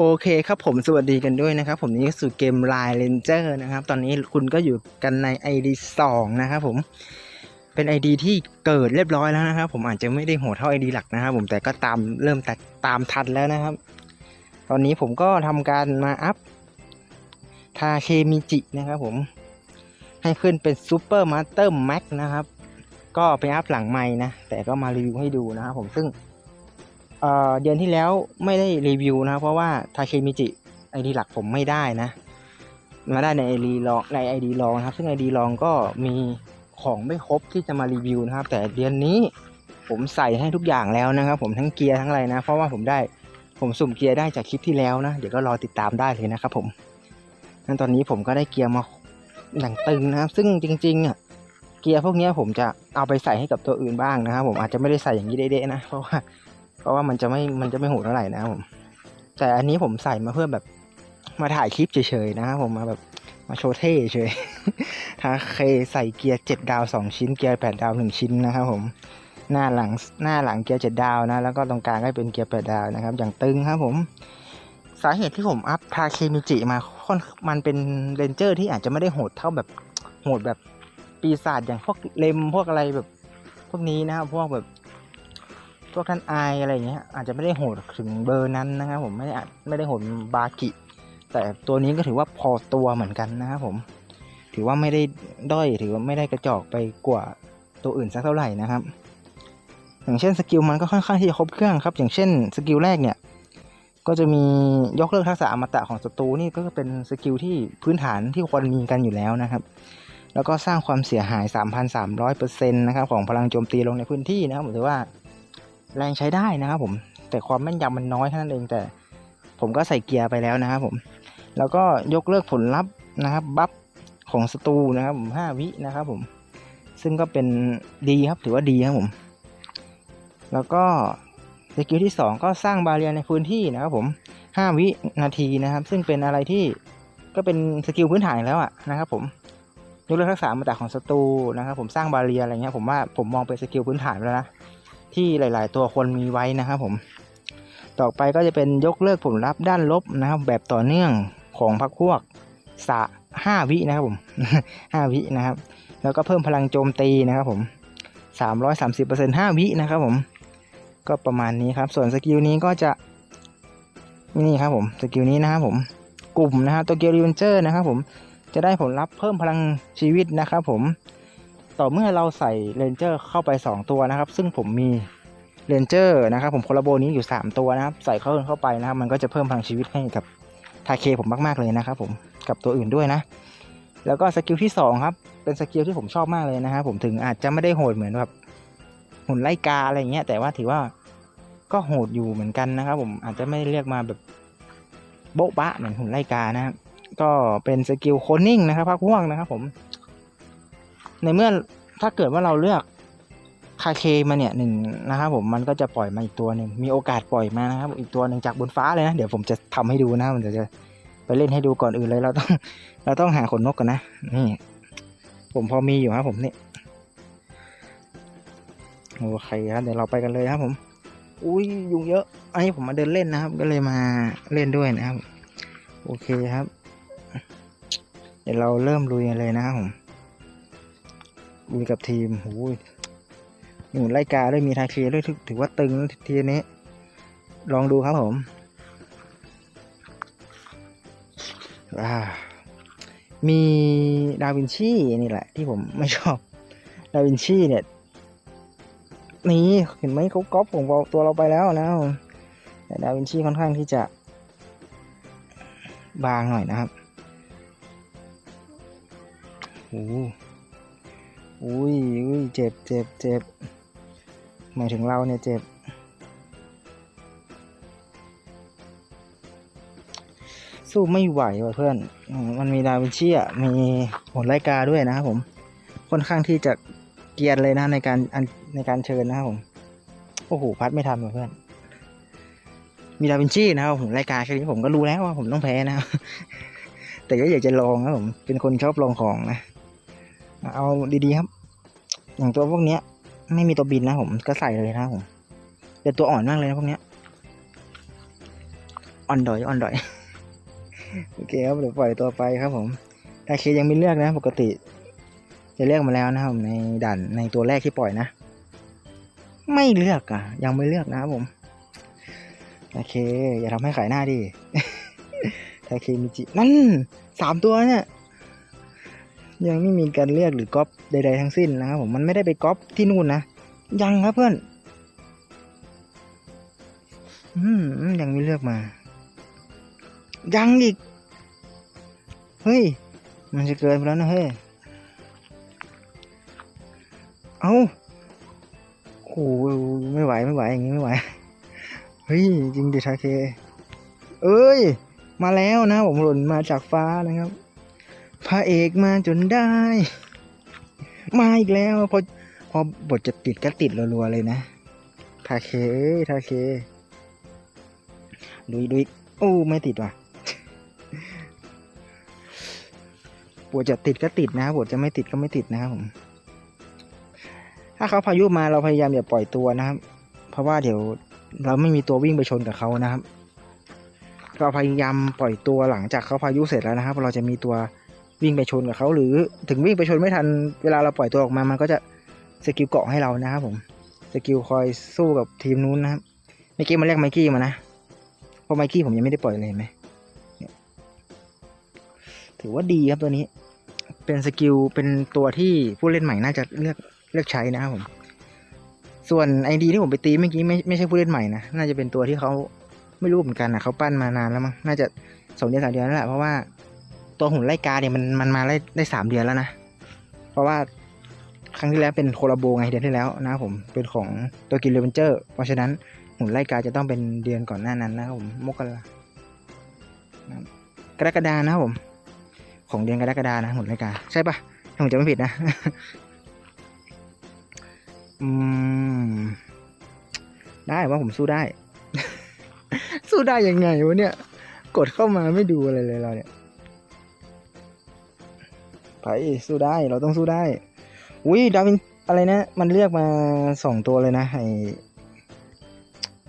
โอเคครับผมสวัสดีกันด้วยนะครับ ผมนี่สู่เกม Line Ranger นะครับ ตอนนี้คุณก็อยู่กันใน ID 2 นะครับผมเป็น ID ที่เกิดเรียบร้อยแล้วนะครับ ผมอาจจะไม่ได้โหดเท่า ID หลักนะครับ ผมแต่ก็ตามเริ่มแต่ตามทันแล้วนะครับ ตอนนี้ผมก็ทำการมาอัพทาเคมิจินะครับผมให้ขึ้นเป็นซูเปอร์มาสเตอร์แม็กนะครับ ก็ไปอัพหลังใหม่นะ แต่ก็มารีวิวให้ดูนะครับผมซึ่ง เดือนที่แล้วไม่ได้รีวิวนะเพราะว่าทาเคมิจิไอดีหลักผมไม่ได้นะ มาได้ในไอดีลองในไอดีลองนะครับ ซึ่งไอดีลองก็มีของไม่ครบที่จะมารีวิวนะครับ แต่เดือนนี้ผมใส่ให้ทุกอย่างแล้วนะครับ ผมทั้งเกียร์ทั้งอะไรนะ เพราะว่าผมได้ผมสุ่มเกียร์ได้จากคลิปที่แล้วนะ เดี๋ยวก็รอติดตามได้เลยนะครับ ผมงั้นตอนนี้ผมก็ได้เกียร์มาอย่างตึงนะครับ ซึ่งจริงๆอะเกียร์พวกนี้ผมจะเอาไปใส่ให้กับตัวอื่นบ้างนะครับ ผมอาจจะไม่ได้ใส่อย่างนี้เด้ๆนะ เพราะว่า เพราะว่ามันจะไม่มันจะไม่โหดเท่าไหร่นะครับผมแต่อันนี้ผมใส่มาเพื่อแบบมาถ่ายคลิปเฉยๆนะครับผมมาแบบมาโชว์เท่เฉยถ้าเคใส่เกียร์เจ็ดดาวสองชิ้นเกียร์แปดดาวหนึ่งชิ้นนะครับผมหน้าหลังหน้าหลังเกียร์เจ็ดดาวนะ แล้วก็ตรงกลางก็เป็นเกียร์แปดดาวนะครับ อย่างตึงครับผมสาเหตุที่ผมอัพทาเคมิจิมาค่อนมันเป็นเรนเจอร์ที่อาจจะไม่ได้โหดเท่าแบบโหดแบบปีศาจอย่างพวกเลมพวกอะไรแบบ พวกนี้นะครับพวกแบบ วกท่านไออะไรอย่างเงี้ยอาจจะไม่ได้โหดถึงเบอร์นั้นนะครับผมไม่ได้ไม่ได้โหดบากิ แต่ตัวนี้ก็ถือว่าพอตัวเหมือนกันนะครับผม ถือว่าไม่ได้ด้อยถือว่าไม่ได้กระจอกไปกว่าตัวอื่นสักเท่าไหร่นะครับ อย่างเช่นสกิลมันก็ค่อนข้างที่จะครบเครื่องครับ อย่างเช่นสกิลแรกเนี่ยก็จะมียกเลิกทักษะอมตะของศัตรูนี่ก็เป็นสกิลที่พื้นฐานที่ควรมีกันอยู่แล้วนะครับ แล้วก็สร้างความเสียหาย 3,300%นะครับของพลังโจมตีลงในพื้นที่นะครับผมถือว่า แรงใช้ได้นะครับผม แต่ความแม่นยำมันน้อยเท่านั้นเองแต่ผมก็ใส่เกียร์ไปแล้วนะครับผม แล้วก็ยกเลิกผลลัพธ์นะครับ บัฟของศัตรูนะครับผมห้าวินะครับผม ซึ่งก็เป็นดีครับถือว่าดีครับผม แล้วก็สกิลที่ 2 ก็สร้างบาเรียในพื้นที่นะครับผมห้าวินาทีนะครับ ซึ่งเป็นอะไรที่ก็เป็นสกิลพื้นฐานแล้วอะนะครับผมยกเลิกทักษะมาจากของศัตรูนะครับผมสร้างบาเรียอะไรเงี้ยผมว่าผมมองเป็นสกิลพื้นฐานแล้วนะ ที่หลาย ๆ ตัวคนมีไว้นะครับผม ต่อไปก็จะเป็นยกเลิกผลลัพธ์ด้านลบนะครับ แบบต่อเนื่องของพรรคพวกสะห้าวินะครับผมห้าวินะครับ แล้วก็เพิ่มพลังโจมตีนะครับผมสามร้อยสามสิบเปอร์เซ็นต์ห้าวินะครับผม ก็ประมาณนี้ครับ ส่วนสกิลนี้ก็จะนี่ครับผมสกิลนี้นะครับผมกลุ่มนะครับตัวเกียวรีเวนเจอร์นะครับผมจะได้ผลลัพธ์เพิ่มพลังชีวิตนะครับผม ต่อเมื่อเราใส่เรนเจอร์เข้าไป 2 ตัวนะครับ ซึ่งผมมีเรนเจอร์นะครับผมโคลาโบนี้อยู่ 3 ตัวนะครับ ใส่เข้าเข้าไปนะครับ มันก็จะเพิ่มพลังชีวิตให้กับทาเคผมมาก ๆ เลยนะครับผมกับตัวอื่นด้วยนะ แล้วก็สกิลที่ 2 ครับ เป็นสกิลที่ผมชอบมากเลยนะครับผมถึงอาจจะไม่ได้โหดเหมือนแบบหุ่นไล่กาอะไรเงี้ยแต่ว่าถือว่าก็โหดอยู่เหมือนกันนะครับ ผมอาจจะไม่เรียกมาแบบโบ๊ะบะเหมือนหุ่นไล่กานะครับก็เป็นสกิลโคนิ่งนะครับพักพวกนะครับผม ในเมื่อถ้าเกิดว่าเราเลือกคาเคมาเนี่ยหนึ่งนะครับผมมันก็จะปล่อยมาอีกตัวหนึ่งมีโอกาสปล่อยมานะครับอีกตัวหนึ่งจากบนฟ้าเลยนะเดี๋ยวผมจะทำให้ดูนะมันจะจะไปเล่นให้ดูก่อนอื่นเลยเราต้อง เราต้องหาขนนกกันนะนี่ผมพอมีอยู่ครับผมนี่โอเคครับเดี๋ยวเราไปกันเลยครับผม อุ้ยยุงเยอะอันนี้ผมมาเดินเล่นนะครับ ก็เลยมาเล่นด้วยนะครับ โอเคครับ เดี๋ยวเราเริ่มลุยกันเลยนะครับผม ลุยกับทีมโอ้ยหนูไล่กาด้วยมีทาเคด้วยถือว่าตึงทีนี้ ลองดูครับผมว้ามีดาวินชีนี่แหละ ที่ผมไม่ชอบ ดาวินชีเนี่ย นี่เห็นไหมเขาก๊อปของเราตัวเราไปแล้วนะแต่ดาวินชีค่อนข้างที่จะบางหน่อยนะครับโอ้ อุ้ยอุ้ยเจ็บเจ็บเจ็บหมายถึงเราเนี่ยเจ็บ สู้ไม่ไหวว่ะเพื่อน มันมีดาวินชีอะ มีผลไลกาด้วยนะครับผม ค่อนข้างที่จะเกียนเลยนะในการในการเชิญนะครับผม โอ้โห พัดไม่ทันว่ะเพื่อน มีดาวินชีนะครับผมรายการแค่นี้ผมก็รู้แล้วว่าผมต้องแพ้นะครับแต่ก็อยากจะลองครับผม เป็นคนชอบลองของนะ เอาดีๆครับ อย่างตัวพวกเนี้ย ไม่มีตัวบินนะผมก็ใส่เลยนะผมเป็นตัวอ่อนมากเลยนะพวกเนี้ยอ่อนดอยอ่อนดอยโอเคครับเดี๋ยวปล่อยตัวไปครับผมทาเคยังไม่เลือกนะ ปกติ จะเลือกมาแล้วนะครับในด่านในตัวแรกที่ปล่อยนะ ไม่เลือกอะ ยังไม่เลือกนะครับผมโอเค อย่าทำให้ขายหน้าดิทาเคมิจินั่นสามตัวเนี่ย ยังไม่มีการเลือกหรือก๊อปใดๆทั้งสิ้นนะครับผมมันไม่ได้ไปก๊อปที่นู่นนะยังครับเพื่อนอืมยังไม่เลือกมา ยังอีก เฮ้ย มันจะเกินไปแล้วนะเฮ้ย เอาโอ้โหไม่ไหวไม่ไหวอย่างงี้ไม่ไหว เฮ้ยจริงดิทาเค เอ้ย มาแล้วนะผมหล่นมาจากฟ้านะครับ พระเอกมาจนได้ มาอีกแล้ว พอพอบทจะติดก็ติดรัวๆเลยนะทาเคทาเคดุยดุยโอ้ไม่ติดว่ะบทจะติดก็ติดนะบทจะไม่ติดก็ไม่ติดนะครับผม ถ้าเขาพายุมาเราพยายามอย่าปล่อยตัวนะครับ เพราะว่าเดี๋ยวเราไม่มีตัววิ่งไปชนกับเขานะครับ เราพยายามปล่อยตัวหลังจากเขาพายุเสร็จแล้วนะครับ เราจะมีตัว วิ่งไปชนกับเขาหรือถึงวิ่งไปชนไม่ทันเวลาเราปล่อยตัวออกมามันก็จะสกิลเกาะให้เรานะครับผมสกิลคอยสู้กับทีมนู้นนะครับเมื่อกี้มันเรียกไมกี้มานะเพราะไมกี้ผมยังไม่ได้ปล่อยเลยเห็นไหมถือว่าดีครับตัวนี้ เป็นสกิลเป็นตัวที่ผู้เล่นใหม่น่าจะเลือกเลือกใช้นะครับผม ส่วนไอดีที่ผมไปตีเมื่อกี้ไม่ไม่ใช่ผู้เล่นใหม่นะน่าจะเป็นตัวที่เขาไม่รู้เหมือนกันนะเขาปั้นมานานแล้วมั้งน่าจะสองเดือนสามเดือนแล้วแหละเพราะว่า ตัวหุ่นไล่กาเนี่ยมันมันมาได้ได้สามเดือนแล้วนะ เพราะว่าครั้งที่แล้วเป็นโคลาโบไงเดือนที่แล้วนะผมเป็นของตัวกินเลเวนเจอร์ เพราะฉะนั้นหุ่นไล่กาจะต้องเป็นเดือนก่อนหน้านั้นนะครับผมมกรานะครักรกฎานะครับผม ของเดือนกรกฎานะหุ่นไล่กา ใช่ปะถ้าผมจะไม่ผิดนะอืมได้ว่าผมสู้ได้ สู้ได้ยังไงวะเนี่ย กดเข้ามาไม่ดูอะไรเลยเราเนี่ย ไปสู้ได้เราต้องสู้ได้อุ้ยดาวินอะไรนะ มันเรียกมาสองตัวเลยนะไอ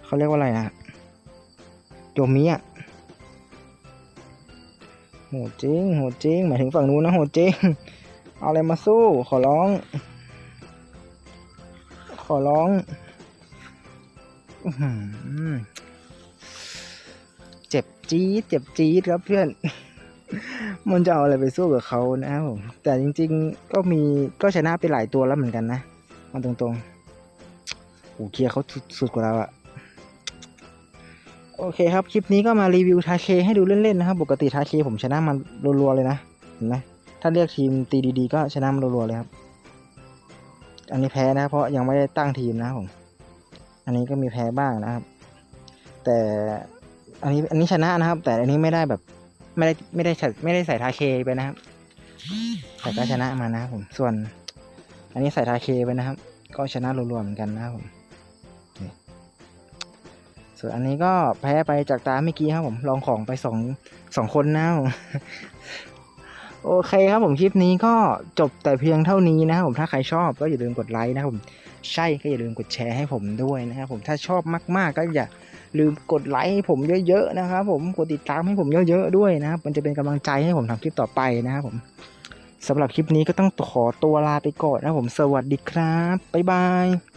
เขาเรียกว่าอะไรนะโยมิอะโหดจริงโหดจริงหมายถึงฝั่งนู้นนะโหดจริงเอาอะไรมาสู้ ขอร้อง ขอร้องเจ็บจี๊ดเจ็บจี๊ดครับเพื่อน มันจะเอาอะไรไปสู้กับเขานะครับผม แต่จริง ๆ ก็มีก็ชนะไปหลายตัวแล้วเหมือนกันนะมาตรงๆโอ้เคียเขาสุดกว่าเราอะโอเคครับ คลิปนี้ก็มารีวิวทาเคให้ดูเล่นๆนะครับ ปกติทาเคผมชนะมันรัวๆเลยนะ เห็นไหมถ้าเรียกทีมตีดีๆ ก็ชนะมันรัวๆเลยครับ อันนี้แพ้นะ เพราะยังไม่ได้ตั้งทีมนะครับผม อันนี้ก็มีแพ้บ้างนะครับ แต่อันนี้อันนี้ชนะนะครับ แต่อันนี้ไม่ได้แบบ ไม่ได้ไม่ได้ใส่ไม่ได้ใส่ทาเคไปนะครับ แต่ก็ชนะมานะครับผมส่วน อันนี้ใส่ทาเคไปนะครับ ก็ชนะรัวๆเหมือนกันนะครับผมนี่ส่วนอันนี้ก็แพ้ไปจากตาเมื่อกี้ครับผมลองของไปสองสองคนนะครับผมโอเคครับผมคลิปนี้ก็จบแต่เพียงเท่านี้นะครับผมถ้าใครชอบก็อย่าลืมกดไลค์นะครับผมใช่ก็อย่าลืมกดแชร์ให้ผมด้วยนะครับผมถ้าชอบมาก ๆ ก็อย่า ลืมกดไลค์ให้ผมเยอะๆนะครับผมกดติดตามให้ผมเยอะๆด้วยนะครับมันจะเป็นกำลังใจให้ผมทำคลิปต่อไปนะครับผมสำหรับคลิปนี้ก็ต้องขอตัวลาไปก่อนนะครับผมสวัสดีครับบ๊ายบาย